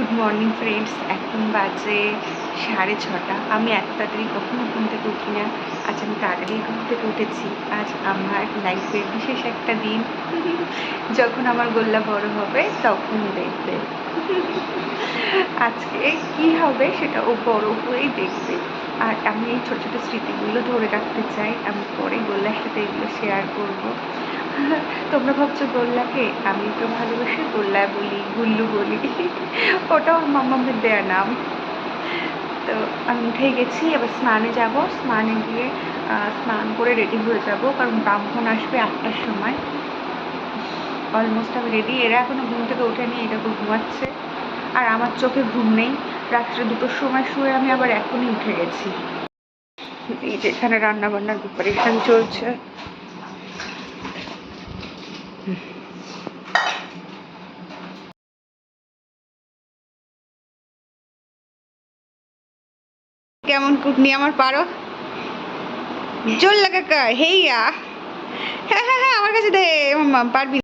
Good morning friends এখন বাজে সাড়ে ছটা। আমি এত তাড়াতাড়ি কখনো ঘুম থেকে উঠি না। আজ আমি তাড়াতাড়ি ঘুম থেকে উঠেছি। আজ আমার লাইফের বিশেষ একটা দিন। যখন আমার গোল্লা বড় হবে, তখন দেখবে। আজকে কি হবে সেটা ও বড় হয়েই দেখবে। আর আমি এই ছোটো ছোটো স্মৃতিগুলো ধরে রাখতে চাই। আমি পরে গোল্লার সাথে এগুলো শেয়ার করব। তোমরা ভাবছ গোল্লাকে আমি তো ভালোবাসি গোল্লা বলি, গুল্লু বলি। ওটাও মামামের দেয়া নাম। তো আমি উঠে গেছি, এবার স্নানে যাব। স্নানে গিয়ে স্নান করে রেডি হয়ে যাব, কারণ ব্রাহ্মণ আসবে আটটার সময়। অলমোস্ট আমি রেডি এরা এখনও ঘুম থেকে ওঠেনি এটা তো ঘুমাচ্ছে। আর আমার চোখে ঘুম নেই। রাত্রে দুটোর সময় শুয়ে আমি আবার এখনই উঠে গেছি। এই যে এখানে রান্না বান্নার প্রিপারেশন চলছে। কেমন কুটনি আমার পারো। জোর লাগা কা হেইয়া। হ্যাঁ হ্যাঁ হ্যাঁ আমার কাছে দে পারবি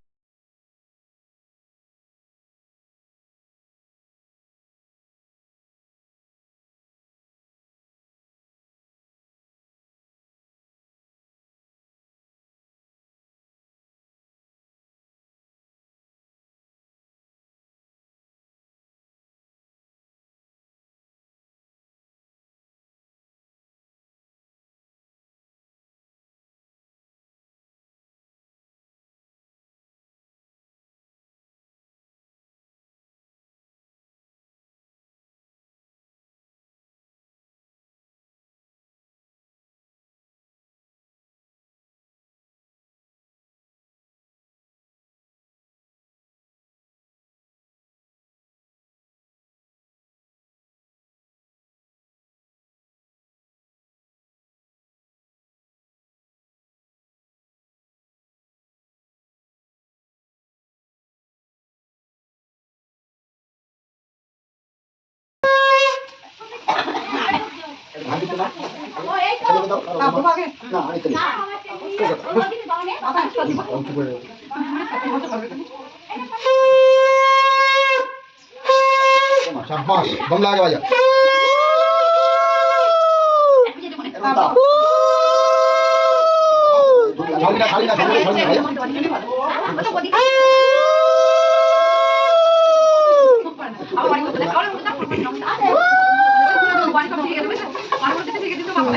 शाबाश दम लगा के बजा खाली ना खाली ना खाली ना खाली ना আমার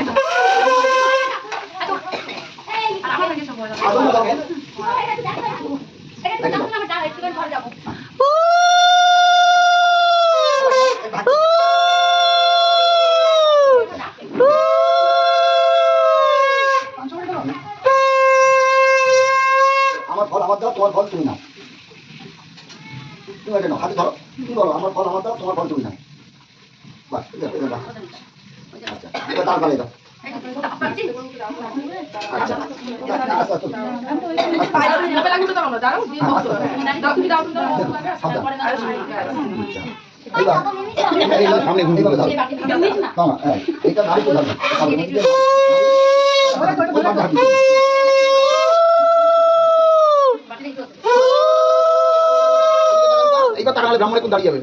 ফল আমার দাও তোমার ফল তুমি নাও তুমি এটা নাও হাতে ধরো তুমি বলো আমার ফল আমার দাও তোমার ফল তুমি নাও বাস এটা এটা দাও আচ্ছা এটা তার গালে দাও আচ্ছা আচ্ছা আচ্ছা তুমি আচ্ছা এইবার এইবার এইবার সামনে ঘুরে দাও হ্যাঁ এইটা নাড়ি এইবার ব্রাহ্মণ একটু দাঁড়িয়ে যাবে?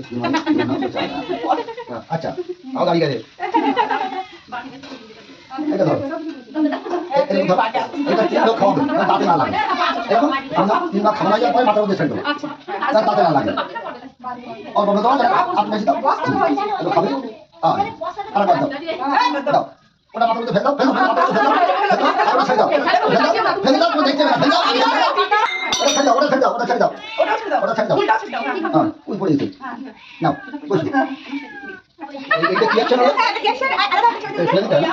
আচ্ছা। আও দাঁড়িয়ে গেছে এটা ধরো। এটা না, তাতে না লাগে। এরকম তিন লাখ তিন লাখ খাওয়া যাওয়ার পরে মাথার মধ্যে ছেড়ে দেবো তা- তাতে না লাগে। অল্প দাও আপনি বেশি দাও। খাবে? হ্যাঁ আর দাও। দাও। ওটা মাথার মধ্যে ফেলে দাও ফেলে দাও ফেলে দাও। ফেলে দাও ওটা ছেড়ে দাও। ফেলে দাও দেখতে না। ফেলে দাও ওটা ছেড়ে দাও ওটা ছেড়ে দাও ওটা ছেড়ে দাও। ওটা ছেড়ে দাও। হ্যাঁ ওই পড়ে যেতে নাও বসো। এই- এইটা কি অ্যাকশন হলো এই ফেলে দিতে হবে না?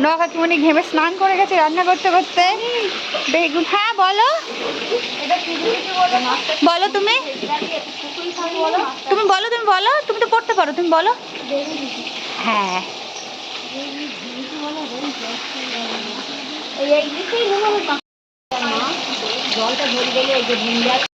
নকাকিমণি ঘেমে স্নান করে গেছে রান্না করতে করতে? বেগুন হ্যাঁ বলো। বলো তুমি। তুমি বলো তুমি বলো। তুমি তো পড়তে পারো, তুমি বলো। হ্যাঁ। জলটা ধরে গেলে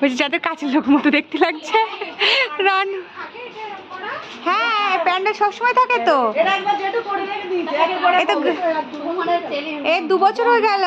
বলছি যাদের কাছের লোক মতো দেখতে লাগছে রান। হ্যাঁ প্যান্ডেল সবসময় থাকে তো। এ দু বছর হয়ে গেল।